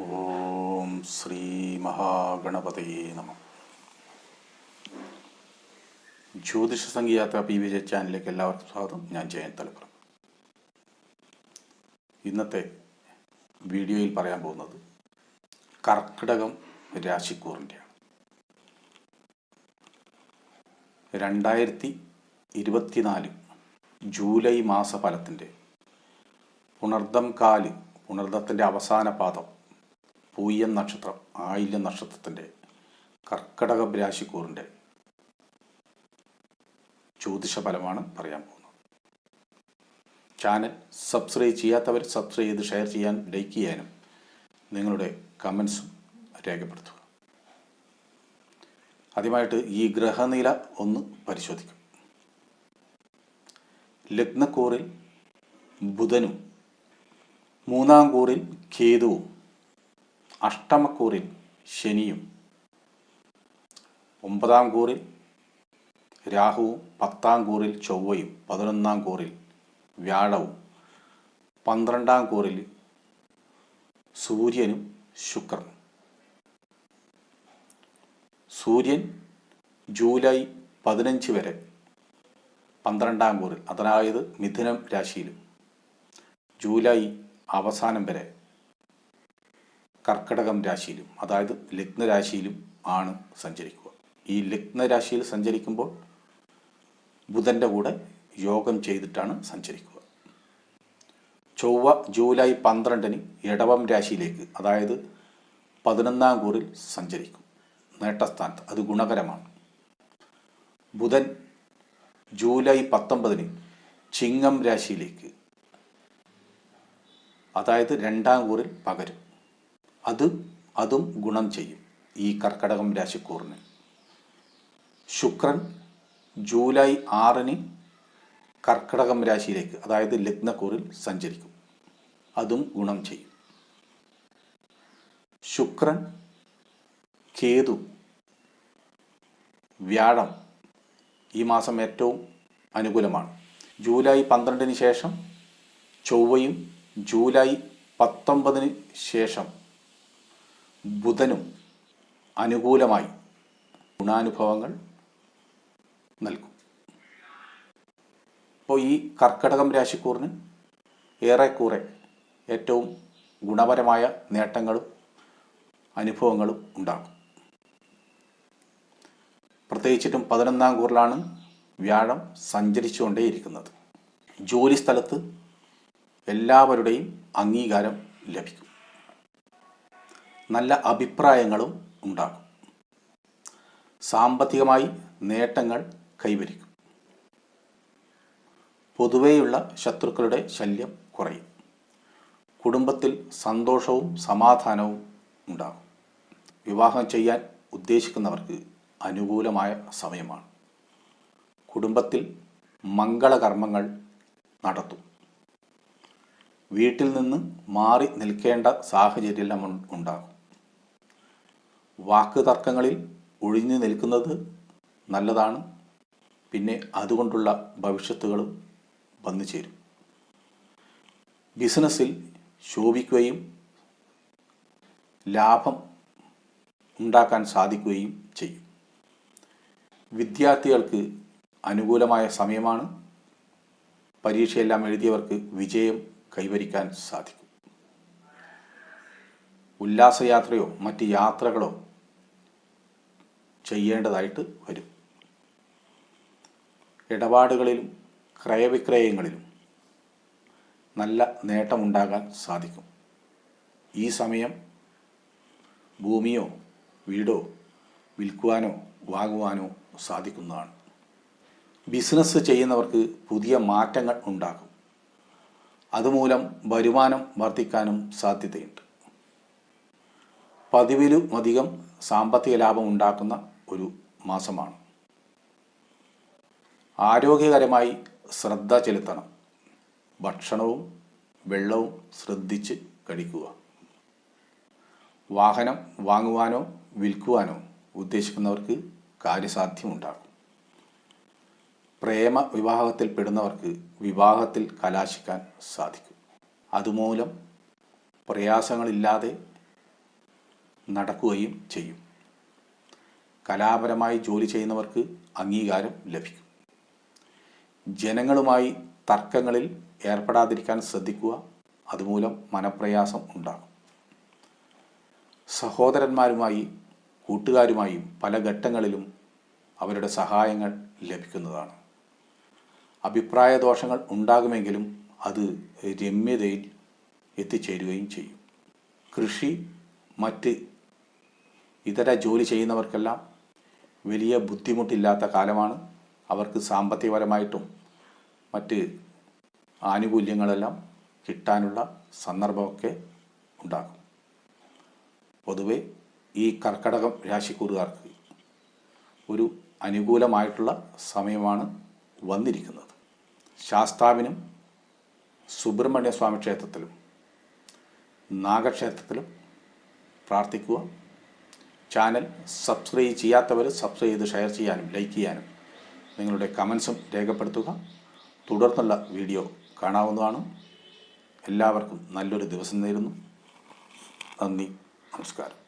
ഓം ശ്രീ മഹാഗണപതയേ നമ. ജ്യോതിഷ സംഗീയാത്ര പി വിജയ ചാനലിലേക്ക് എല്ലാവർക്കും സ്വാഗതം. ഞാൻ ജയൻ തലപ്പുറം. ഇന്നത്തെ വീഡിയോയിൽ പറയാൻ പോകുന്നത് കർക്കിടകം രാശിക്കൂറിന്റെയാണ് രണ്ടായിരത്തി ഇരുപത്തിനാല് ജൂലൈ മാസഫലത്തിന്റെ പുണർദം കാൽ പുണർദത്തിന്റെ അവസാന പാദം പൂയ്യം നക്ഷത്രം ആയില്യം നക്ഷത്രത്തിന്റെ കർക്കടക രാശിക്കൂറിന്റെ ജ്യോതിഷ ഫലമാണ് പറയാൻ പോകുന്നത്. ചാനൽ സബ്സ്ക്രൈബ് ചെയ്യാത്തവർ സബ്സ്ക്രൈബ് ചെയ്ത് ഷെയർ ചെയ്യാൻ ലൈക്ക് ചെയ്യാനും നിങ്ങളുടെ കമൻസും രേഖപ്പെടുത്തുക. ആദ്യമായിട്ട് ഈ ഗ്രഹനില ഒന്ന് പരിശോധിക്കും. ലഗ്നക്കൂറിൽ ബുധനും മൂന്നാം കൂറിൽ കേതുവും അഷ്ടമക്കൂറിൽ ശനിയും. ഒമ്പതാം കൂറിൽ രാഹുവും പത്താം കൂറിൽ ചൊവ്വയും പതിനൊന്നാം കൂറിൽ വ്യാഴവും പന്ത്രണ്ടാം കൂറിൽ സൂര്യനും ശുക്രനും. സൂര്യൻ ജൂലൈ പതിനഞ്ച് വരെ പന്ത്രണ്ടാം കൂറിൽ അതായത് മിഥുനം രാശിയിലും ജൂലൈ അവസാനം വരെ കർക്കടകം രാശിയിലും അതായത് ലഗ്നരാശിയിലും ആണ് സഞ്ചരിക്കുക. ഈ ലഗ്നരാശിയിൽ സഞ്ചരിക്കുമ്പോൾ ബുധന്റെ കൂടെ യോഗം ചെയ്തിട്ടാണ് സഞ്ചരിക്കുക. ചൊവ്വ ജൂലൈ പന്ത്രണ്ടിന് ഇടവം രാശിയിലേക്ക് അതായത് പതിനൊന്നാം കൂറിൽ സഞ്ചരിക്കും. നേട്ടസ്ഥാനത്ത് അത് ഗുണകരമാണ്. ബുധൻ ജൂലൈ പത്തൊമ്പതിന് ചിങ്ങം രാശിയിലേക്ക് അതായത് രണ്ടാം കൂറിൽ പകരും. അത് അതും ഗുണം ചെയ്യും ഈ കർക്കടകം രാശിക്കൂറിന്. ശുക്രൻ ജൂലൈ ആറിന് കർക്കടകം രാശിയിലേക്ക് അതായത് ലഗ്നക്കൂറിൽ സഞ്ചരിക്കും. അതും ഗുണം ചെയ്യും. ശുക്രൻ കേതു വ്യാഴം ഈ മാസം ഏറ്റവും അനുകൂലമാണ്. ജൂലൈ പന്ത്രണ്ടിന് ശേഷം ചൊവ്വയും ജൂലൈ പത്തൊമ്പതിന് ശേഷം ബുധനും അനുകൂലമായി ഗുണാനുഭവങ്ങൾ നൽകും. അപ്പോൾ ഈ കർക്കടകം രാശിക്കൂറിന് ഏറെക്കുറെ ഏറ്റവും ഗുണപരമായ നേട്ടങ്ങളും അനുഭവങ്ങളും ഉണ്ടാകും. പ്രത്യേകിച്ചിട്ടും പതിനൊന്നാം കൂറിലാണ് വ്യാഴം സഞ്ചരിച്ചുകൊണ്ടേയിരിക്കുന്നത്. ജോലിസ്ഥലത്ത് എല്ലാവരുടെയും അംഗീകാരം ലഭിക്കും. നല്ല അഭിപ്രായങ്ങളും ഉണ്ടാകും. സാമ്പത്തികമായി നേട്ടങ്ങൾ കൈവരിക്കും. പൊതുവെയുള്ള ശത്രുക്കളുടെ ശല്യം കുറയും. കുടുംബത്തിൽ സന്തോഷവും സമാധാനവും ഉണ്ടാകും. വിവാഹം ചെയ്യാൻ ഉദ്ദേശിക്കുന്നവർക്ക് അനുകൂലമായ സമയമാണ്. കുടുംബത്തിൽ മംഗളകർമ്മങ്ങൾ നടത്തും. വീട്ടിൽ നിന്ന് മാറി നിൽക്കേണ്ട സാഹചര്യം ഉണ്ടാകും. വാക്ക് തർക്കങ്ങളിൽ ഒഴിഞ്ഞു നിൽക്കുന്നത് നല്ലതാണ്. പിന്നെ അതുകൊണ്ടുള്ള ഭവിഷ്യത്തുകളും വന്നു ചേരും. ബിസിനസ്സിൽ ശോഭിക്കുകയും ലാഭം ഉണ്ടാക്കാൻ സാധിക്കുകയും ചെയ്യും. വിദ്യാർത്ഥികൾക്ക് അനുകൂലമായ സമയമാണ്. പരീക്ഷയെല്ലാം എഴുതിയവർക്ക് വിജയം കൈവരിക്കാൻ സാധിക്കും. ഉല്ലാസയാത്രയോ മറ്റ് യാത്രകളോ ചെയ്യേണ്ടതായിട്ട് വരും. ഇടപാടുകളിലും ക്രയവിക്രയങ്ങളിലും നല്ല നേട്ടമുണ്ടാകാൻ സാധിക്കും. ഈ സമയം ഭൂമിയോ വീടോ വിൽക്കുവാനോ വാങ്ങുവാനോ സാധിക്കുന്നതാണ്. ബിസിനസ് ചെയ്യുന്നവർക്ക് പുതിയ മാറ്റങ്ങൾ ഉണ്ടാകും. അതുമൂലം വരുമാനം വർദ്ധിക്കാനും സാധ്യതയുണ്ട്. പതിവിലും അധികം സാമ്പത്തിക ലാഭം ഉണ്ടാക്കുന്ന ഒരു മാസമാണ്. ആരോഗ്യകരമായി ശ്രദ്ധ ചെലുത്തണം. ഭക്ഷണവും വെള്ളവും ശ്രദ്ധിച്ച് കഴിക്കുക. വാഹനം വാങ്ങുവാനോ വിൽക്കുവാനോ ഉദ്ദേശിക്കുന്നവർക്ക് കാര്യസാധ്യമുണ്ടാകും. പ്രേമ വിവാഹത്തിൽ പെടുന്നവർക്ക് വിവാഹത്തിൽ കലാശിക്കാൻ സാധിക്കും. അതുമൂലം പ്രയാസങ്ങളില്ലാതെ നടക്കുകയും ചെയ്യും. കലാപരമായി ജോലി ചെയ്യുന്നവർക്ക് അംഗീകാരം ലഭിക്കും. ജനങ്ങളുമായി തർക്കങ്ങളിൽ ഏർപ്പെടാതിരിക്കാൻ ശ്രദ്ധിക്കുക അതുമൂലം മനപ്രയാസം ഉണ്ടാകും. സഹോദരന്മാരുമായി കൂട്ടുകാരുമായും പല ഘട്ടങ്ങളിലും അവരുടെ സഹായങ്ങൾ ലഭിക്കുന്നതാണ്. അഭിപ്രായ ദോഷങ്ങൾ ഉണ്ടാകുമെങ്കിലും അത് രമ്യതയിൽ എത്തിച്ചേരുകയും ചെയ്യും. കൃഷി മറ്റ് ഇതര ജോലി ചെയ്യുന്നവർക്കെല്ലാം വലിയ ബുദ്ധിമുട്ടില്ലാത്ത കാലമാണ്. അവർക്ക് സാമ്പത്തികപരമായിട്ടും മറ്റ് ആനുകൂല്യങ്ങളെല്ലാം കിട്ടാനുള്ള സന്ദർഭമൊക്കെ ഉണ്ടാകും. പൊതുവെ ഈ കർക്കടകം രാശിക്കൂറുകാർക്ക് ഒരു അനുകൂലമായിട്ടുള്ള സമയമാണ് വന്നിരിക്കുന്നത്. ശാസ്താവിനും സുബ്രഹ്മണ്യ സ്വാമി ക്ഷേത്രത്തിലും നാഗക്ഷേത്രത്തിലും പ്രാർത്ഥിക്കുക ചാനൽ സബ്സ്ക്രൈബ് ചെയ്യാത്തവർ സബ്സ്ക്രൈബ് ചെയ്ത് ഷെയർ ചെയ്യാനും ലൈക്ക് ചെയ്യാനും. നിങ്ങളുടെ കമൻസും രേഖപ്പെടുത്തുക. തുടർന്നുള്ള വീഡിയോ കാണാവുന്നതാണ്. എല്ലാവർക്കും നല്ലൊരു ദിവസം നേരുന്നു. നന്ദി നമസ്കാരം.